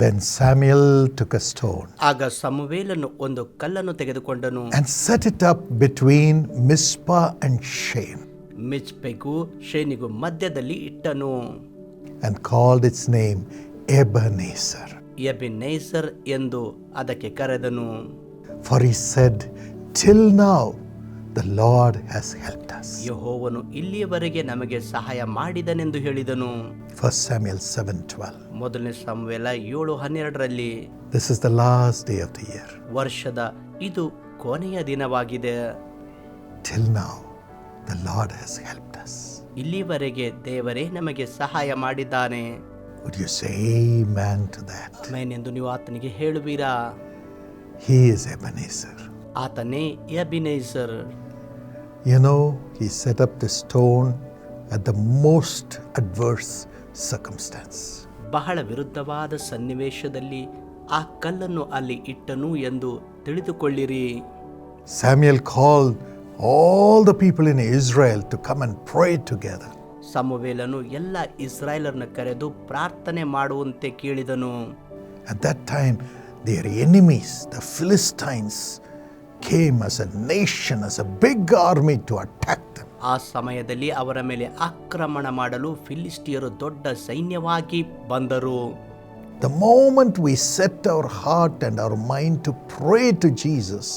Then Samuel took a stone ಆಗ ಸಮುವೇಲನು ಒಂದು ಕಲ್ಲನ್ನು ತೆಗೆದುಕೊಂಡನು and set it up between Mizpah and Shem ಮಿಚ್ಪೆಗೂ ಶೇನಿಗೂ ಮಧ್ಯದಲ್ಲಿ ಇಟ್ಟನು and called its name Ebenezer. Ebenezer ಎಂದು ಅದಕ್ಕೆ ಕರೆದನು For he said, Till now the Lord has help us ಯೆಹೋವನು ಇಲ್ಲಿಯವರೆಗೆ ನಮಗೆ ಸಹಾಯ ಮಾಡಿದನೆಂದು ಹೇಳಿದನು. ಫಸ್ಟ್ ಸ್ಯಾಮ್ಯುಯೆಲ್ 7:12 ಮೊದಲನೇ ಸಮುವೆಲ ಏಳು ಹನ್ನೆರಡರಲ್ಲಿ this is the last day of the year ವರ್ಷದ ಇದು ಕೊನೆಯ ದಿನವಾಗಿದೆ. Till now the Lord has help us ಇಲ್ಲಿಯವರೆಗೆ ದೇವರೇ ನಮಗೆ ಸಹಾಯ ಮಾಡಿದ್ದಾನೆ. Would you say man to that mine ಎಂದು ನೀವು ಆತನಿಗೆ ಹೇಳುವಿರಾ? ಹಿ ಇಸ್ ಎಬನೇಸರ್ ಆತನೇ Ebenezer. You know he set up the stone at the most adverse circumstances ಬಹಳ ವಿರುದ್ಧವಾದ ಸನ್ನಿವೇಶದಲ್ಲಿ ಆ ಕಲ್ಲನ್ನು ಅಲ್ಲಿ ಇಟ್ಟನು ಎಂದು ತಿಳಿದುಕೊಳ್ಳಿರಿ. Samuel call all the people in Israel to come and pray together ಸಮವೇಲನು ಎಲ್ಲ ಇಸ್ರಾಯೇಲರನ್ನು ಕರೆದು ಪ್ರಾರ್ಥನೆ ಮಾಡುವಂತೆ ಕೇಳಿದನು. At that time there enemies the Philistines came as a nation, as a big army to attack them. ಆ ಸಮಯದಲ್ಲಿ ಅವರ ಮೇಲೆ ಆಕ್ರಮಣ ಮಾಡಲು ಫಿಲಿಸ್ಟಿಯರು ದೊಡ್ಡ ಸೈನ್ಯವಾಗಿ ಬಂದರು The moment we set our heart and our mind to pray to Jesus,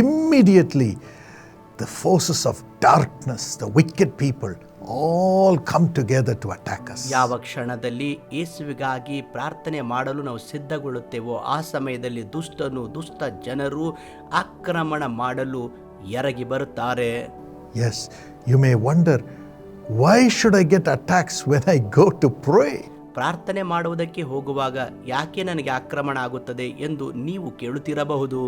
immediately the forces of darkness, the wicked people, all come together to attack us. ಯಾವ ಕ್ಷಣದಲ್ಲಿ ಯೇಸುವಿಗಾಗಿ ಪ್ರಾರ್ಥನೆ ಮಾಡಲು ನಾವು ಸಿದ್ಧಗೊಳ್ಳುತ್ತೇವೋ ಆ ಸಮಯದಲ್ಲಿ ದುಷ್ಟನು ದುಷ್ಟ ಜನರು ಆಕ್ರಮಣ ಮಾಡಲು ಎರಗಿ ಬರುತ್ತಾರೆ as you may wonder why should I get attacks when I go to pray? ಪ್ರಾರ್ಥನೆ ಮಾಡುವುದಕ್ಕೆ ಹೋಗುವಾಗ ಯಾಕೆ ನನಗೆ ಆಕ್ರಮಣ ಆಗುತ್ತದೆ ಎಂದು ನೀವು ಕೇಳುತ್ತಿರಬಹುದು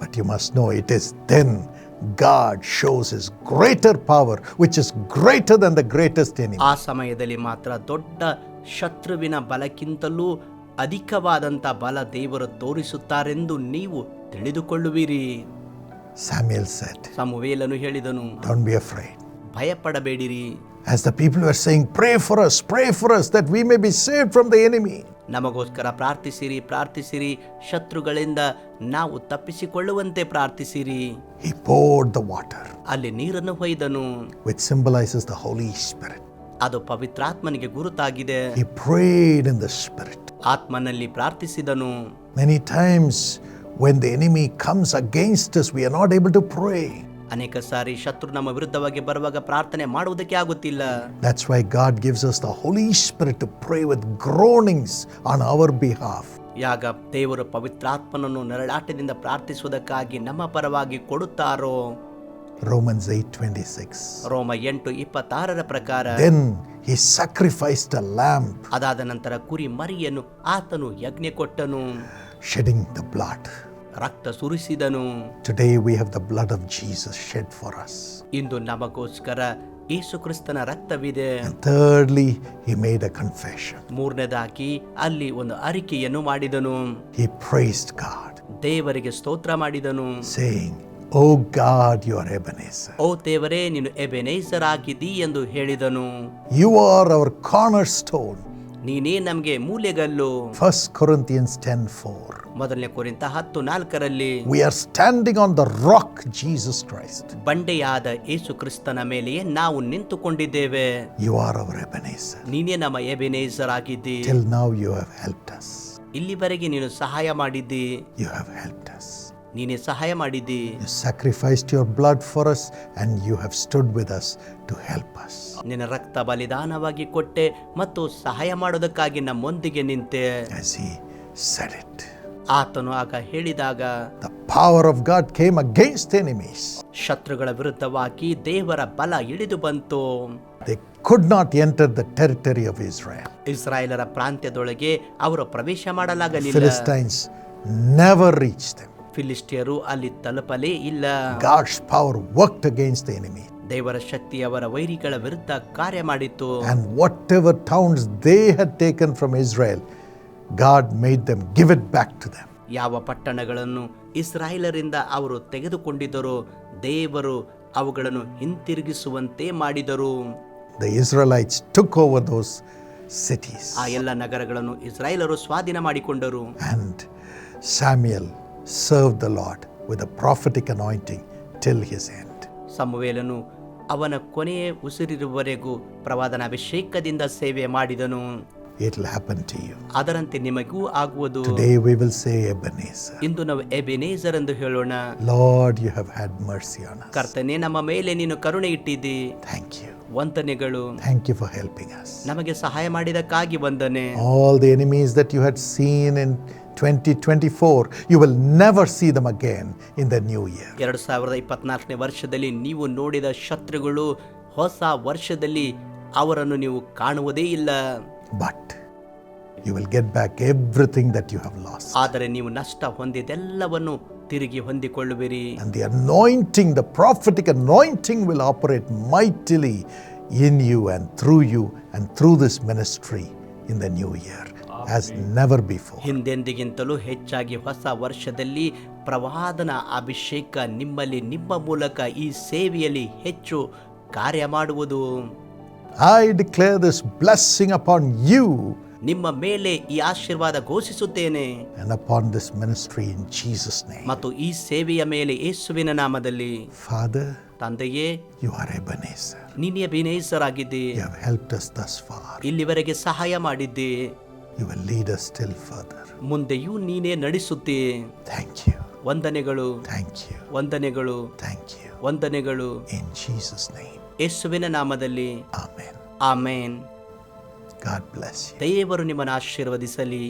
But you must know it is then God shows is greater power which is greater than the greatest any ಆ ಸಮಯದಲ್ಲಿ ಮಾತ್ರ ದೊಡ್ಡ ಶತ್ರುವಿನ ಬಲಕ್ಕಿಂತಲೂ ಅಧಿಕವಾದಂಥ ಬಲ ದೇವರು ತೋರಿಸುತ್ತಾರೆಂದು ನೀವು ತಿಳಿದುಕೊಳ್ಳುವಿರಿ. Samuel said, ಸಮುವೇಲನು ಹೇಳಿದನು Don't be afraid. ಭಯಪಡಬೇಡಿರಿ. As the people were saying, Pray for us, pray for us, that we may be saved from the enemy. ನಮಗೋಸ್ಕರ ಪ್ರಾರ್ಥಿಸಿರಿ ಪ್ರಾರ್ಥಿಸಿರಿ ಶತ್ರುಗಳಿಂದ ನಾವು ತಪ್ಪಿಸಿಕೊಳ್ಳುವಂತೆ ಪ್ರಾರ್ಥಿಸಿರಿ He poured the water, ಅಲ್ಲಿ ನೀರನ್ನು ಹೊಯ್ದನು which symbolizes the Holy Spirit. ಅದು ಪವಿತ್ರಾತ್ಮನಿಗೆ ಗುರುತಾಗಿದೆ He prayed in the Spirit. ಆತ್ಮನಲ್ಲಿ ಪ್ರಾರ್ಥಿಸಿದನು Many times, when the enemy comes against us, we are not able to pray. ಅನೇಕ ಸಾರಿ ಶತ್ರು ನಮ್ಮ ವಿರುದ್ಧವಾಗಿ ಬರುವಾಗ ಪ್ರಾರ್ಥನೆ ಮಾಡುವುದಕ್ಕೆ ಆಗುತ್ತಿಲ್ಲ That's why God gives us the Holy Spirit to pray with groanings on our behalf. ಯಾಗ ದೇವರು ಪವಿತ್ರಾತ್ಮನನ್ನು ನರಳಾಟದಿಂದ ಪ್ರಾರ್ಥಿಸುವುದಕ್ಕಾಗಿ ನಮ್ಮ ಪರವಾಗಿ ಕೊಡುತ್ತಾರೋ Romans 8:26. ರೋಮ ಎಂಟು ಇಪ್ಪತ್ತಾರರ ಪ್ರಕಾರ Then he sacrificed a lamb, ಅದಾದ ನಂತರ ಕುರಿ ಮರಿಯನ್ನು ಆತನು ಯಜ್ಞ ಕೊಟ್ಟನು shedding the blood. ರಕ್ತ ಸುರಿಸಿದನು. Today we have the blood of Jesus shed for us ಇಂದು ನಮಗೋಸ್ಕರ ಯೇಸುಕ್ರಿಸ್ತನ ರಕ್ತವಿದೆ. Thirdly he made a confession ಮೂರನೇದಾಗಿ ಅಲ್ಲಿ ಒಂದು ಅರಿಕೆಯನ್ನು ಮಾಡಿದನು. ಹಿ ಪ್ರೈಸ್ಡ್ ಗಾಡ್ ದೇವರಿಗೆ ಸ್ತೋತ್ರ ಮಾಡಿದನು. Saying O God you are Ebenezer ಓ ದೇವರೇ ನೀನು ಎಬೆನೇಸರ್ ಎಂದು ಹೇಳಿದನು. You are our corner stone ನೀನೇ ನಮಗೆ ಮೂಲೆಗಲ್ಲು. 1 ಕೊರಿಂಥಿಯನ್ಸ್ 10:4. ಮೊದಲನೇ ಕುರಿತ ಹತ್ತು ನಾಲ್ಕರಲ್ಲಿ. We are standing on the rock Jesus Christ. ಬಂಡೆಯಾದ ಯೇಸು ಕ್ರಿಸ್ತನ ಮೇಲೆಯೇ ನಾವು ನಿಂತುಕೊಂಡಿದ್ದೇವೆ. ಯು ಆರ್ our ಎಬೆನೇಸರ್ ನೀನೇ ನಮ್ಮ Ebenezer ಆಗಿದ್ದಿ till now you have helped us ಇಲ್ಲಿವರೆಗೆ ನೀನು ಸಹಾಯ ಮಾಡಿದ್ದಿ. You have helped us. ನೀನೇ ಸಹಾಯ ಮಾಡಿದ್ದಿ You sacrificed your blood for us, and you have stood with us to help us. ನಿನ್ನ ರಕ್ತ ಬಲಿದಾನವಾಗಿ ಕೊಟ್ಟೆ ಮತ್ತು ಸಹಾಯ ಮಾಡೋದಕ್ಕಾಗಿ ನಮ್ಮೊಂದಿಗೆ ನಿಂತೆ As he said it, ಆತನು ಆಗ ಹೇಳಿದಾಗ the power of God came against enemies. ಶತ್ರುಗಳ ವಿರುದ್ಧವಾಗಿ ದೇವರ ಬಲ ಇಳಿದು ಬಂತು They could not enter the territory of Israel. ಇಸ್ರಾಯೇಲರ ಪ್ರಾಂತ್ಯದೊಳಗೆ ಅವರು ಪ್ರವೇಶ ಮಾಡಲಾಗಲಿಲ್ಲ Philistines never reached them. ಫಿಲಿಸ್ಟಿಯರು ಅಲ್ಲಿ ತಲುಪಲೇ ಇಲ್ಲ. God's power worked against the enemy ದೇವರ ಶಕ್ತಿ ಅವರ ವೈರಿಗಳ ವಿರುದ್ಧ ಕಾರ್ಯ ಮಾಡಿತ್ತು and whatever towns they had taken from Israel God made them give it back to them ಯಾವ ಪಟ್ಟಣಗಳನ್ನು ಇಸ್ರಾಯೇಲರಿಂದ ಅವರು ತೆಗೆದುಕೊಂಡಿದ್ದರೋ ದೇವರು ಅವುಗಳನ್ನು ಹಿಂತಿರುಗಿಸುವಂತೆ ಮಾಡಿದರು. The Israelites took over those cities ಆ ಎಲ್ಲ ನಗರಗಳನ್ನು ಇಸ್ರಾಯೇಲರು ಸ್ವಾಧೀನ ಮಾಡಿಕೊಂಡರು. And Samuel served the Lord with a prophetic anointing till his end. ಸಮುವೇಲನು ಅವನ ಕೊನೆಯ ಉಸಿರಿರುವವರೆಗೂ ಪ್ರವಾದನ ಅಭಿಷೇಕದಿಂದ ಸೇವೆ ಮಾಡಿದನು It will happen to you. ಅದರಂತೆ ನಿಮಗೂ ಆಗುವುದು Today we will say, Ebenezer, ಇಂದು ನಾವು ಎಬೆನೇಸರ್ ಎಂದು ಹೇಳೋಣ Lord, you have had mercy on us. ಕರ್ತನೆ ನಮ್ಮ ಮೇಲೆ ನೀನು ಕರುಣೆ ಇಟ್ಟಿದ್ದಿ Thank you. ವಂದನೆಗಳು Thank you for helping us. ನಮಗೆ ಸಹಾಯ ಮಾಡಿದಕ್ಕಾಗಿ ವಂದನೆ All the enemies that you had seen in 2024, you will never see them again in the new year. ಎರಡು ಸಾವಿರದ ಇಪ್ಪತ್ನಾಲ್ಕನೇ ವರ್ಷದಲ್ಲಿ ನೀವು ನೋಡಿದ ಶತ್ರುಗಳು ಹೊಸ ವರ್ಷದಲ್ಲಿ ಅವರನ್ನು ನೀವು ಕಾಣುವುದೇ ಇಲ್ಲ But you will get back everything that you have lost. ಆದರೆ ನೀವು ನಷ್ಟ ಹೊಂದಿದೆಲ್ಲವನ್ನು ತಿರುಗಿ ಹೊಂದಿಕೊಳ್ಳುವಿರಿ And the anointing, the prophetic anointing will operate mightily in you and through you and through this ministry in the new year as never before ಹಿಂದೆಂದಿಗಿಂತಲೂ ಹೆಚ್ಚಾಗಿ ಹೊಸ ವರ್ಷದಲ್ಲಿ ಪ್ರವಾದನ ಅಭಿಷೇಕ ನಿಮ್ಮಲ್ಲಿ ನಿಮ್ಮ ಮೂಲಕ ಈ ಸೇವೆಯಲ್ಲಿ ಹೆಚ್ಚು ಕಾರ್ಯ ಮಾಡುವುದು I declare this blessing upon you ನಿಮ್ಮ ಮೇಲೆ ಈ ಆಶೀರ್ವಾದ ಘೋಷಿಸುತ್ತೇನೆ. And upon this ministry in Jesus' name. ಮತ್ತು ಈ ಸೇವೆಯ ಮೇಲೆ ಯೇಸುವಿನ ನಾಮದಲ್ಲಿ. Father, ತಂದೆಯೇ you are Ebenezer. ನೀನೇ ಆಗಿದ್ದೀ You have helped us thus far. ಇಲ್ಲಿವರೆಗೆ ಸಹಾಯ ಮಾಡಿದ್ದಿ. You will lead us still further ಮುಂದೆಯೂ ನೀನೇ ನಡೆಸುತ್ತೀ. ಥ್ಯಾಂಕ್ ಯು ವಂದನೆಗಳು. ಥ್ಯಾಂಕ್ ಯು ವಂದನೆಗಳು. ಥ್ಯಾಂಕ್ ಯು ವಂದನೆಗಳು. ಇನ್ ಜೀಸಸ್ ನೇಮ್ ಯೇಸುವಿನ ನಾಮದಲ್ಲಿ. ಆಮೆನ್. ಆಮೆನ್ ಗಾಡ್ ಬ್ಲೆಸ್ ದೇವರು ನಿಮ್ಮನ್ನು ಆಶೀರ್ವದಿಸಲಿ.